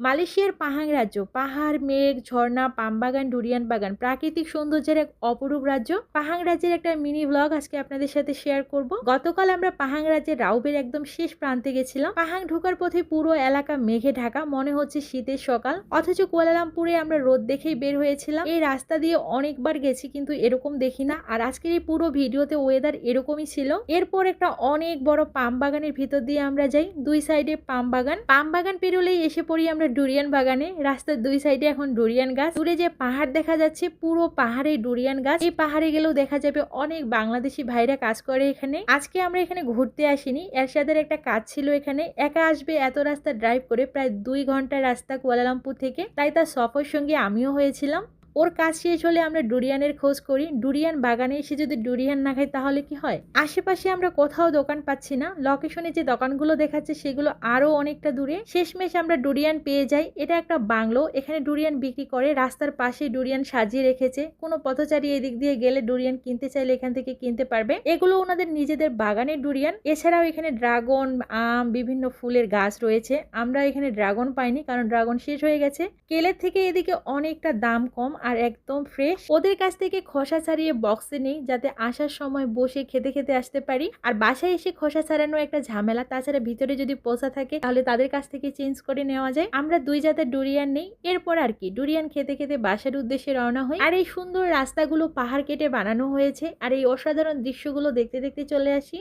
মালয়েশিয়ার পাহাং রাজ্য, পাহাড়, মেঘ, ঝর্ণা পাম বাগান ডুরিয়ান বাগান, প্রাকৃতিক সৌন্দর্যের এক অপরূপ রাজ্য। পাহাং রাজ্যের একটা মিনি ব্লগ আজকে আপনাদের সাথে শেয়ার করব। গতকাল আমরা পাহাং রাজ্যের রাউবের একদম শেষ প্রান্তে গেছিলাম। পাহাং ঢোকার পথে পুরো এলাকা মেঘে ঢাকা, মনে হচ্ছে শীতের সকাল। অথচ কুয়ালালামপুরে আমরা রোদ দেখেই বের হয়েছিলাম। এই রাস্তা দিয়ে অনেকবার গেছি কিন্তু এরকম দেখি না। আর আজকের এই পুরো ভিডিওতে ওয়েদার এরকমই ছিল। এরপর একটা অনেক বড় পাম বাগানের ভিতর দিয়ে আমরা যাই। দুই সাইডে পাম বাগান পাম বাগান পেরোলেই এসে পড়ি আমরা ডুরিয়ান বাগানে, রাস্তার দুই সাইডে এখন ডুরিয়ান গাছ। দূরে যে পাহাড় দেখা যাচ্ছে, পুরো পাহাড়ে ডুরিয়ান গাছ। এই পাহাড়ে গেলেও দেখা যাবে অনেক বাংলাদেশি ভাইরা কাজ করে এখানে। আজকে আমরা এখানে ঘুরতে আসিনি, এরশাদের একটা কাজ ছিল এখানে। একা আসবে এত রাস্তা ড্রাইভ করে, প্রায় দুই ঘণ্টা রাস্তা কুয়ালালামপুর থেকে। তাই তার সফর সঙ্গে আমিও হয়েছিলাম। ওর কাজ শেষ হলে আমরা ডুরিয়ানের খোঁজ করি। ডুরিয়ান বাগানে এসে যদি ডুরিয়ান না খাই তাহলে কি হয়? আশেপাশে আমরা কোথাও দোকান পাচ্ছি না। লোকেশনে যে দোকানগুলো দেখাচ্ছে সেগুলো আরও অনেকটা দূরে। শেষমেশ আমরা ডুরিয়ান পেয়ে যাই। এটা একটা বাংলো। এখানে ডুরিয়ান বিক্রি করে। রাস্তার পাশে ডুরিয়ান সাজিয়ে রেখেছে। কোনো পথচারী এদিক দিয়ে গেলে ডুরিয়ান কিনতে চাইলে এখান থেকে কিনতে পারবে। এগুলো ওনাদের নিজেদের বাগানের ডুরিয়ান। এছাড়াও এখানে ড্রাগন, আম, বিভিন্ন ফুলের গাছ রয়েছে। আমরা এখানে ড্রাগন পাইনি কারণ ড্রাগন শেষ হয়ে গেছে। কেলের থেকে এদিকে অনেকটা দাম কম। আর একদম ফ্রেশ ওদের কাছ থেকে খোসা ছাড়িয়ে বক্সে নেই, যাতে আসার সময় বসে খেতে খেতে আসতে পারি। আর বাসায় এসে খোসা ছাড়ানো একটা ঝামেলা, তাছাড়া ভিতরে যদি পোষা থাকে, তাহলে তাদের কাছ থেকে চেঞ্জ করে নেওয়া যায়। আমরা দুই জাতের ডুরিয়ান নেই, এরপর আর কি। ডুরিয়ান খেতে খেতে বাসার উদ্দেশ্যে রওনা হই। আর এই সুন্দর রাস্তাগুলো পাহাড় কেটে বানানো হয়েছে। আর এই অসাধারণ দৃশ্যগুলো দেখতে দেখতে চলে আসি।